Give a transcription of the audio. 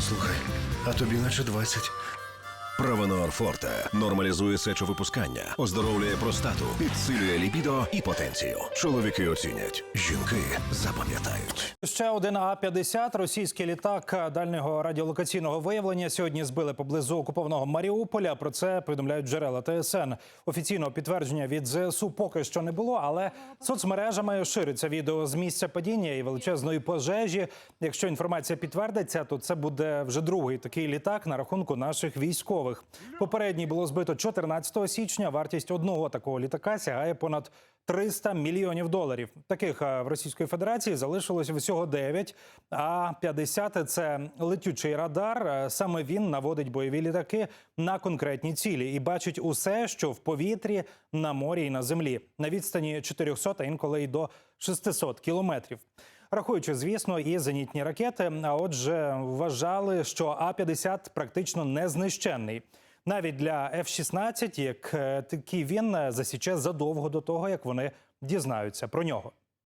Слухай, а тобі наче 20. Правонор Форте нормалізує сечовипускання, оздоровлює простату, підсилює лібідо і потенцію. Чоловіки оцінять, жінки запам'ятають. Ще один А-50 російський літак дальнього радіолокаційного виявлення сьогодні збили поблизу окупованого Маріуполя. Про це повідомляють джерела ТСН. Офіційного підтвердження від ЗСУ поки що не було, але соцмережами шириться відео з місця падіння і величезної пожежі. Якщо інформація підтвердиться, то це буде вже другий такий літак на рахунку наших військових. Попередній було збито 14 січня. Вартість одного такого літака сягає понад 300 мільйонів доларів. Таких в Російської Федерації залишилось всього 9, а 50 – це летючий радар. Е, Саме він наводить бойові літаки на конкретні цілі і бачить усе, що в повітрі, на морі і на землі, на відстані 400, а інколи й до 600 кілометрів. Рахуючи, звісно, і зенітні ракети. А отже, вважали, що А-50 практично незнищенний. Навіть для F-16, як е, такий він е, засіче задовго до того, як вони дізнаються про нього.